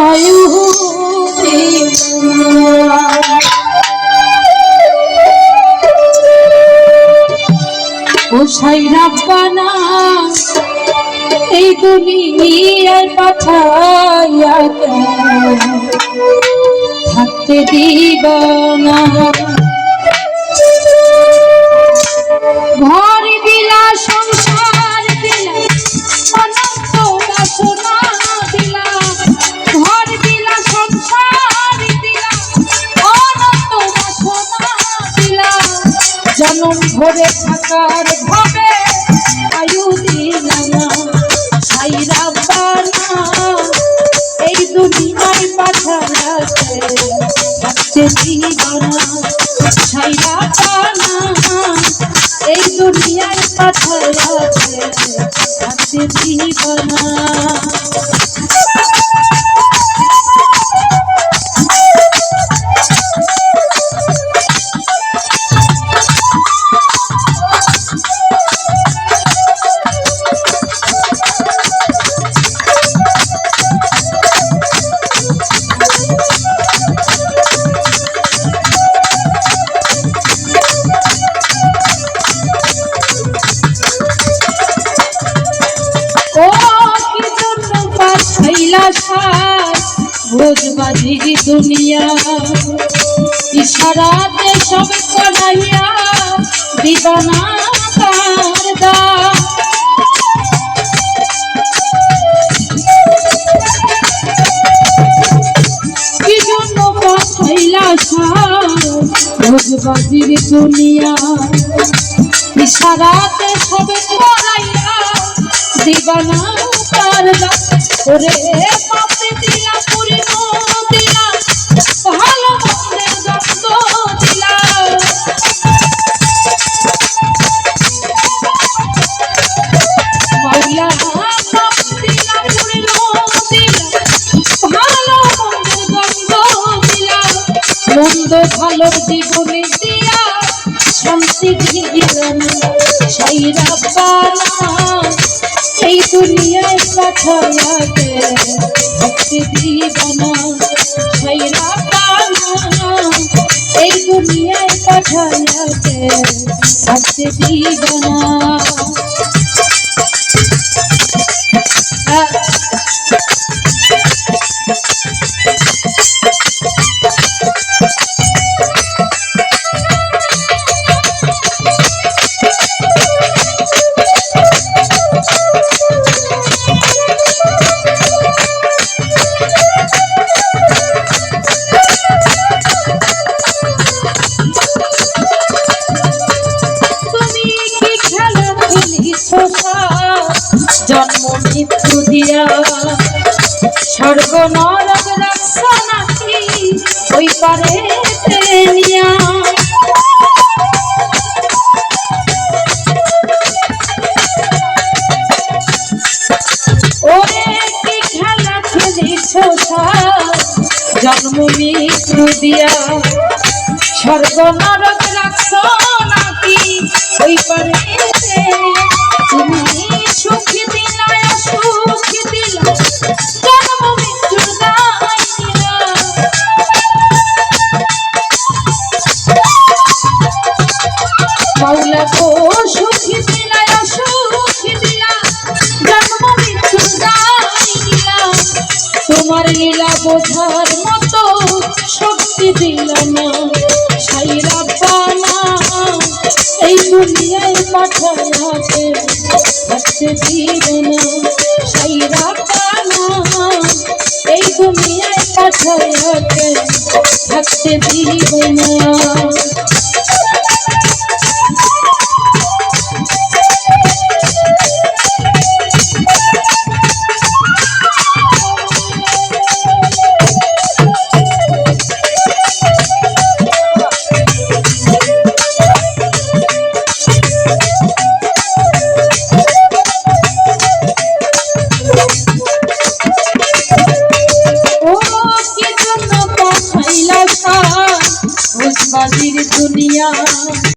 আয়ু রাব্বানা? এই দুনিয়ায় পাঠাইয়া থাকতে দিব জনম ভরে থাকার ভাবে আয়ু দিলা না সাইরা বানা এই দুনিয়ায় পাঠালাতে থাকতে দিবানা সাইরা বানা এই দুনিয়ায় দিবানা ভোজবাজি দুনিয়া। ইশারাতে সব করাইয়া দিবানা তার দা। কি জন্য পাঠাইলা সার ভোজবাজির দুনিয়া? ইশারাতে সবে করাইয়া দিবানা তার ওরে পাপে দিলা মন্দ ভালো জীবনে দিয়া শান্তি দিলেন সাইরা পানা এই দুনিয়ায় পাঠায়াতে ভক্তি দিবানা সাইরা পানা এই দুনিয়ায় পাঠায়াতে ভক্তি দিবানা। তুমি জন্ম মৃত্যু দিয়া স্বর্গ নরক রাখছ নাকি ওই পারে নিয়া জন্ম মৃত্যু দিয়া স্বর্গ নরক রাখছ নাকি? ওই পারে দুনিয়ায় পাঠায়াতে আছে আছে জীবন সাইরা পানা এই দুনিয়ায় পাঠায়াতে আছে আছে না